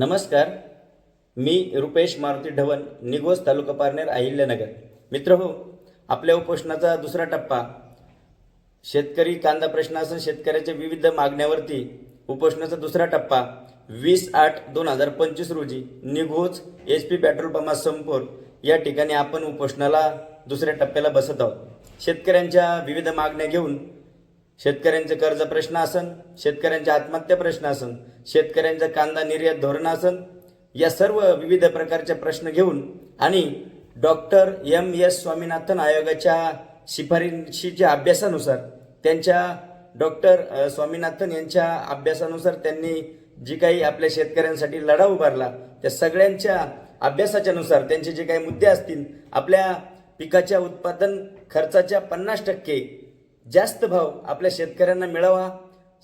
नमस्कार मी रुपेश मारुती ढवण निगोज तालुका पारनेर अहिल्यानगर. मित्र हो आपल्या उपोषणाचा दुसरा टप्पा. शेतकरी कांदा प्रश्न असून शेतकऱ्याच्या विविध मागण्यावरती उपोषणाचा दुसरा टप्पा. वीस आठ दोन हजार पंचवीस रोजी निघोज एच पी पेट्रोल पंपासमोर या ठिकाणी आपण उपोषणाला दुसऱ्या टप्प्याला बसत आहोत. शेतकऱ्यांच्या विविध मागण्या घेऊन शेतकऱ्यांचे कर्ज प्रश्न असन शेतकऱ्यांच्या आत्महत्या प्रश्न असन शेतकऱ्यांचं कांदा निर्यात धोरण असन या सर्व विविध प्रकारचे प्रश्न घेऊन आणि डॉक्टर एम एस स्वामीनाथन आयोगाच्या शिफारशीच्या अभ्यासानुसार त्यांच्या डॉक्टर स्वामीनाथन यांच्या अभ्यासानुसार त्यांनी जी काही आपल्या शेतकऱ्यांसाठी लढा उभारला त्या सगळ्यांच्या अभ्यासाच्या नुसार त्यांचे जे काही मुद्दे असतील आपल्या पिकाच्या उत्पादन खर्चाच्या पन्नास टक्के जास्त भाव आपल्या शेतकऱ्यांना मिळावा.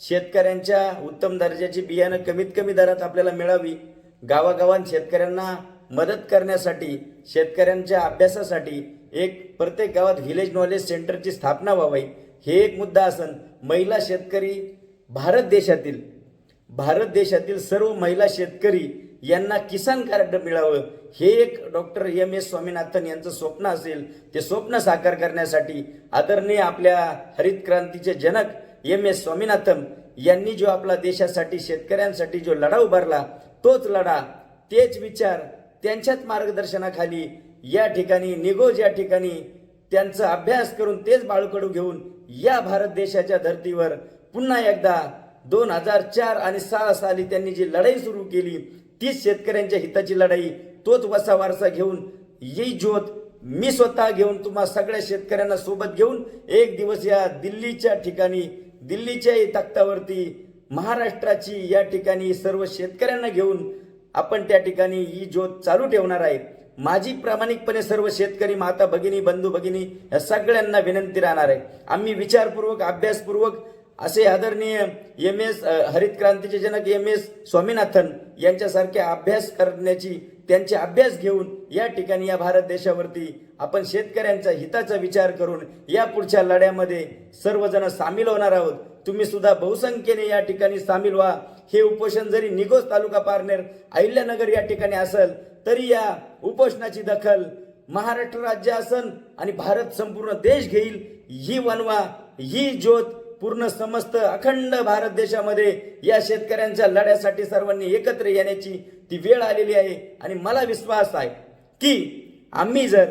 शेतकऱ्यांच्या उत्तम दर्जाची बियाणं कमीत कमी दरात आपल्याला मिळावी. गावागावात शेतकऱ्यांना मदत करण्यासाठी शेतकऱ्यांच्या अभ्यासासाठी एक प्रत्येक गावात व्हिलेज नॉलेज सेंटरची स्थापना व्हावी. हे एक मुद्दा असन महिला शेतकरी भारत देशातील भारत देशातील सर्व महिला शेतकरी यांना किसान कार्ड मिळावं. हे एक डॉक्टर एम एस स्वामीनाथन यांचं स्वप्न असेल. ते स्वप्न साकार करण्यासाठी आदरणीय आपल्या हरित क्रांतीचे जनक एम एस स्वामीनाथन यांनी जो आपला देशासाठी शेतकऱ्यांसाठी जो लढा उभारला तोच लढा तेच विचार त्यांच्याच मार्गदर्शनाखाली या ठिकाणी निगोज या ठिकाणी त्यांचा अभ्यास करून तेच बाळकडू घेऊन या भारत देशाच्या धर्तीवर पुन्हा एकदा दोन हजार चार आणि सहा साली त्यांनी जी लढाई सुरू केली तीच शेतकऱ्यांच्या हिताची लढाई तोच वसा वारसा घेऊन ही ज्योत मी स्वतः घेऊन तुम्हा सगळ्या शेतकऱ्यांना सोबत घेऊन एक दिवस या दिल्लीच्या ठिकाणी दिल्लीच्या तख्तावरती महाराष्ट्राची या ठिकाणी सर्व शेतकऱ्यांना घेऊन आपण त्या ठिकाणी ही ज्योत चालू ठेवणार आहे. माझी प्रामाणिकपणे सर्व शेतकरी माता भगिनी बंधू भगिनी या सगळ्यांना विनंती राहणार आहे. आम्ही विचारपूर्वक अभ्यासपूर्वक असे आदरणीय एम एस हरित क्रांतीचे जनक एम एस स्वामीनाथन यांच्यासारख्या अभ्यास करण्याची त्यांचे अभ्यास घेऊन या ठिकाणी या भारत देशावरती आपण शेतकऱ्यांच्या हिताचा विचार करून या पुढच्या लढ्यामध्ये सर्वजण सामील होणार आहोत. तुम्ही सुद्धा बहुसंख्येने या ठिकाणी सामील व्हा. हे उपोषण जरी निगोज तालुका पारनेर अहिल्यानगर या ठिकाणी असेल तरी या उपोषणाची दखल महाराष्ट्र राज्य असन आणि भारत संपूर्ण देश घेईल. ही वनवा ही ज्योत पूर्ण समस्त अखंड भारत देशामध्ये या शेतकऱ्यांच्या लढ्यासाठी सर्वांनी एकत्र येण्याची ती वेळ आलेली आहे. आणि मला विश्वास आहे की आम्ही जर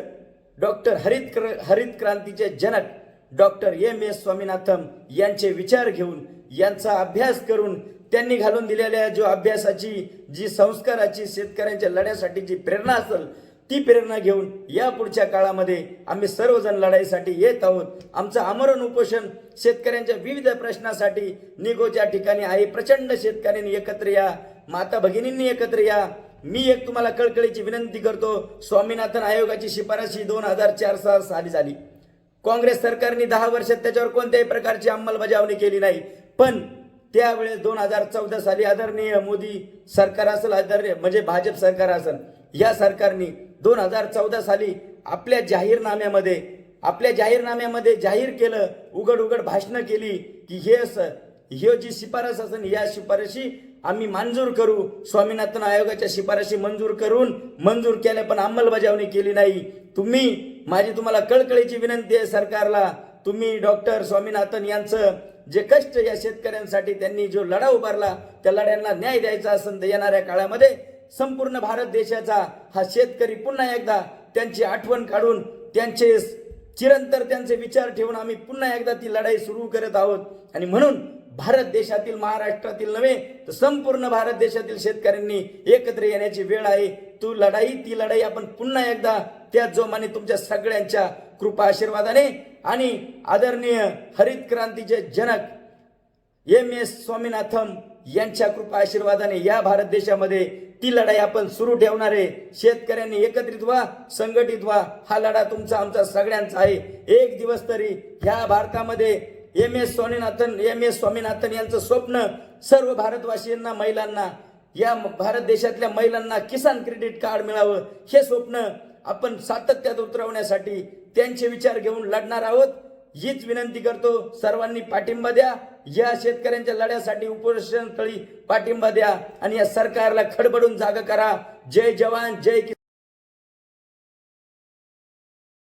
डॉक्टर हरित क्र हरित क्रांतीचे जनक डॉक्टर एम एस स्वामीनाथन यांचे विचार घेऊन यांचा अभ्यास करून त्यांनी घालून दिलेल्या जो अभ्यासाची जी संस्काराची शेतकऱ्यांच्या लढ्यासाठीची प्रेरणा असेल ती प्रेरणा घेऊन या पुढच्या काळामध्ये आम्ही सर्वजण लढाईसाठी येत आहोत. आमचं आमरण उपोषण शेतकऱ्यांच्या विविध प्रश्नासाठी निगोच्या ठिकाणी आहे. प्रचंड शेतकऱ्यांनी एकत्र या माता भगिनींनी एकत्र या. मी एक तुम्हाला कळकळीची विनंती करतो स्वामीनाथन आयोगाची शिफारशी दोन हजार चार सहा साली झाली. काँग्रेस सरकारने दहा वर्षात त्याच्यावर कोणत्याही प्रकारची अंमलबजावणी केली नाही. पण त्यावेळेस दोन हजार चौदा साली आदरणीय मोदी सरकार असेल आदरणीय म्हणजे भाजप सरकार असेल या सरकारने दोन हजार चौदा साली आपल्या जाहीरनाम्यामध्ये आपल्या जाहीरनाम्यामध्ये जाहीर केलं उघड उघड भाषणं केली की हे असं हे जी शिफारस असेल या शिफारशी आम्ही मंजूर करू. स्वामीनाथन आयोगाच्या शिफारशी मंजूर करून मंजूर केल्या पण अंमलबजावणी केली नाही. तुम्ही माझी तुम्हाला कळकळीची विनंती आहे सरकारला. तुम्ही डॉक्टर स्वामीनाथन यांचं जे कष्ट या शेतकऱ्यांसाठी त्यांनी जो लढा उभारला त्या लढ्यांना न्याय द्यायचा असेल तर येणाऱ्या काळामध्ये संपूर्ण भारत देशाचा हा शेतकरी पुन्हा एकदा त्यांची आठवण काढून त्यांचे चिरंतर त्यांचे विचार ठेवून आम्ही पुन्हा एकदा ती लढाई सुरू करत आहोत. आणि म्हणून भारत देशातील महाराष्ट्रातील नव्हे तर संपूर्ण भारत देशातील शेतकऱ्यांनी एकत्र येण्याची वेळ आहे. तू लढाई ती लढाई आपण पुन्हा एकदा त्या जोमाने तुमच्या सगळ्यांच्या कृपा आशीर्वादाने आणि आदरणीय हरित क्रांतीचे जनक एम एस स्वामीनाथन यांच्या कृपा आशीर्वादाने या भारत देशामध्ये ती लढाई आपण सुरू ठेवणार आहे. शेतकऱ्यांनी एकत्रित व्हा संघटित व्हा. हा लढा तुमचा आमचा सगळ्यांचा आहे. एक दिवस तरी ह्या भारतामध्ये M S Swaminathan M S Swaminathan यांचं स्वप्न सर्व भारतवासियांना महिलांना या भारत देशातल्या महिलांना किसान क्रेडिट कार्ड मिळावं हे स्वप्न आपण सातत्यात उतरवण्यासाठी त्यांचे विचार घेऊन लढणार आहोत. हीच विनंती करतो सर्वांनी पाठिंबा द्या. या शेतकऱ्यांच्या लढ्यासाठी उपोषण स्थळी पाठिंबा द्या आणि या सरकारला खडबडून जागा करा. जय जवान जय